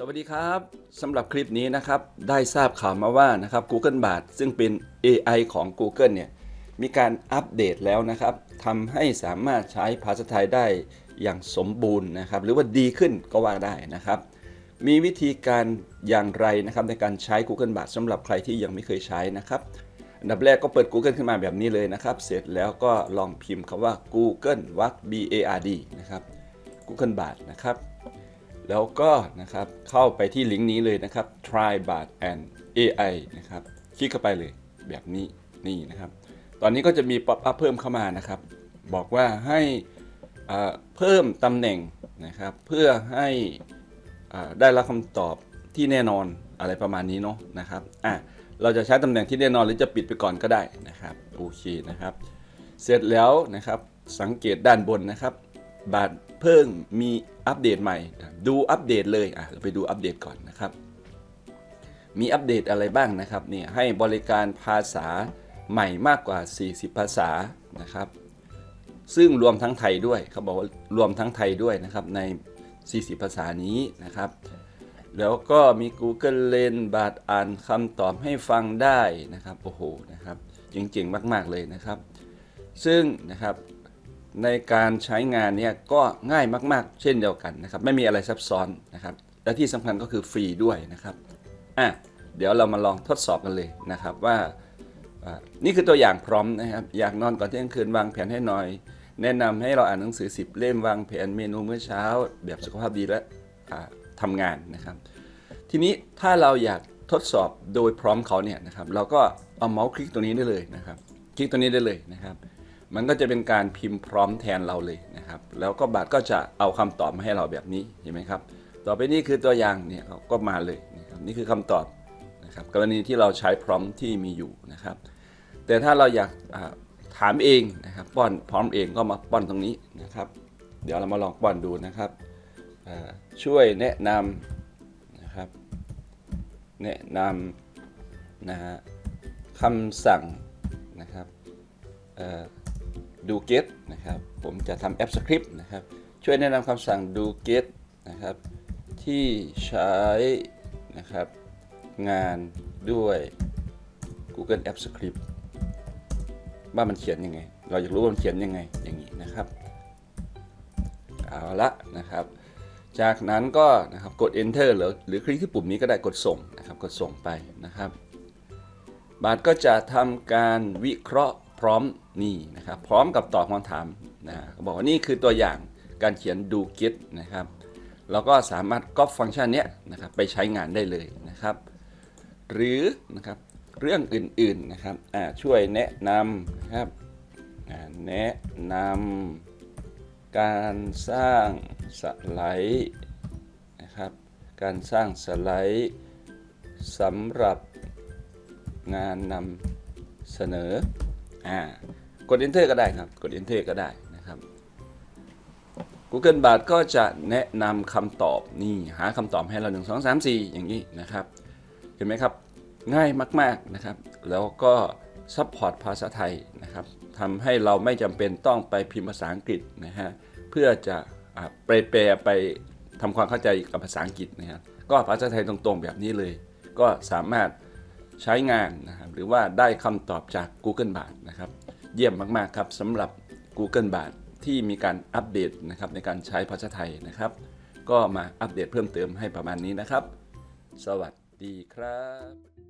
สวัสดีครับสำหรับคลิปนี้นะครับได้ทราบข่าวมาว่านะครับ Google Bard ซึ่งเป็น AI ของ Google เนี่ยมีการอัปเดตแล้วนะครับทำให้สามารถใช้ภาษาไทยได้อย่างสมบูรณ์นะครับ หรือว่าดีขึ้นก็ว่าได้นะครับ มีวิธีการอย่างไรนะครับในการใช้ Google Bard สำหรับใครที่ยังไม่เคยใช้นะครับอันดับแรกก็เปิด Google ขึ้นมาแบบนี้เลยนะครับ เสร็จแล้วก็ลองพิมพ์คำว่า Google วัก B A R D นะครับ Google Bard นะครับ แล้วก็นะครับเข้าไปที่ลิงก์นี้เลยนะครับ try bard and AI นะครับ คลิกเข้าไปเลยแบบนี้นี่นะครับ ตอนนี้ก็จะมีป๊อปอัพเพิ่มเข้ามานะครับ บอกว่าให้เพิ่มตำแหน่งนะครับ เพื่อให้ได้รับคำตอบที่แน่นอนอะไรประมาณนี้เนาะนะครับอะเราจะใช้ตำแหน่งที่แน่นอนหรือจะปิดไปก่อนก็ได้นะครับโอเคนะครับ เสร็จแล้วนะครับสังเกตด้านบนนะครับบาท เพิ่งมีอัปเดตใหม่ ดูอัปเดตเลยอะเราไปดูอัปเดตก่อนนะครับ มีอัปเดตอะไรบ้างนะครับเนี่ยให้บริการภาษาใหม่มากกว่า 40 ภาษานะครับ ซึ่งรวมทั้งไทยด้วยเขาบอกว่ารวมทั้งไทยด้วยนะครับใน 40 ภาษานี้นะครับแล้วก็มี Google Lens บาทอ่านคำตอบให้ฟังได้นะครับ โอ้โหนะครับจริงๆมาก ๆ เลยนะครับ ซึ่งนะครับ ในการใช้งานเนี่ยก็ง่ายมาก ๆ เช่นเดียวกันนะครับ ไม่มีอะไรซับซ้อนนะครับ และที่สำคัญก็คือฟรีด้วยนะครับอะเดี๋ยวเรามาลองทดสอบกันเลยนะครับว่านี่คือตัวอย่างพร้อมนะครับ อยากนอนก่อนเที่ยงคืนวางแผนให้หน่อย แนะนำให้เราอ่านหนังสือ 10 เล่มวางแผนเมนูเมื้อเช้า แบบสุขภาพดีและอ่าทำงานนะครับ ทีนี้ถ้าเราอยากทดสอบโดยพร้อมเขาเนี่ยนะครับ เราก็เอาเมาส์คลิกตัวนี้ได้เลยนะครับ คลิกตัวนี้ได้เลยนะครับ มันก็จะเป็นการพิมพ์พร้อมแทนเราเลยนะครับ แล้วก็บัตรก็จะเอาคำตอบมาให้เราแบบนี้เห็นไหมครับ ต่อไปนี่คือตัวอย่างเนี่ยก็มาเลยนะครับนี่คือคำตอบนะครับกรณีที่เราใช้พร้อมที่มีอยู่นะครับ แต่ถ้าเราอยากถามเองนะครับป้อนพร้อมเองก็มาป้อนตรงนี้นะครับ เดี๋ยวเรามาลองป้อนดูนะครับช่วยแนะนำนะครับแนะนำนะฮะคำสั่งนะครับ ดูเกตนะครับผมจะทำแอปสคริปต์นะครับช่วยแนะนำคำสั่งดูเกตนะครับที่ใช้นะครับงานด้วย Google App Script ว่ามันเขียนยังไง เราอยากรู้ว่ามันเขียนยังไงอย่างนี้นะครับ เอาละนะครับ จากนั้นก็นะครับกด enter หรือหรือคลิกที่ปุ่มนี้ก็ได้กดส่งนะครับกดส่งไปนะครับ บาทก็จะทำการวิเคราะห์ พร้อมนี่นะครับพร้อมกับตอบคำถามนะเขาบอกว่านี่คือตัวอย่างการเขียนดูเกตนะครับเราก็สามารถก๊อปฟังก์ชันนี้นะครับไปใช้งานได้เลยนะครับ หรือนะครับเรื่องอื่นๆนะครับช่วยแนะนำนะครับแนะนำการสร้างสไลด์นะครับการสร้างสไลด์สำหรับงานนำเสนอ อ่ากด enter ก็ได้ครับ กด enter ก็ได้นะครับ Google Bard ก็จะแนะนำคำตอบนี่หาคำตอบให้เรา 1 2 3 4 อย่างนี้นะครับ เห็นไหมครับ ง่ายมาก ๆนะครับ แล้วก็ซัพพอร์ตภาษาไทยนะครับทำให้เราไม่จำเป็นต้องไปพิมพ์ภาษาอังกฤษนะฮะ เพื่อจะไปแปลไปทำความเข้าใจกับภาษาอังกฤษนะฮะก็ภาษาไทยตรงๆแบบนี้เลย ก็สามารถ ใช้งานนะครับหรือว่าได้คำตอบจาก Google b a r นะครับเยี่ยมมากๆครับสำหรับ Google b a r ที่มีการอัปเดตนะครับในการใช้ภาษาไทยนะครับ ก็มาอัปเดตเพิ่มเติมให้ประมาณนี้นะครับ สวัสดีครับ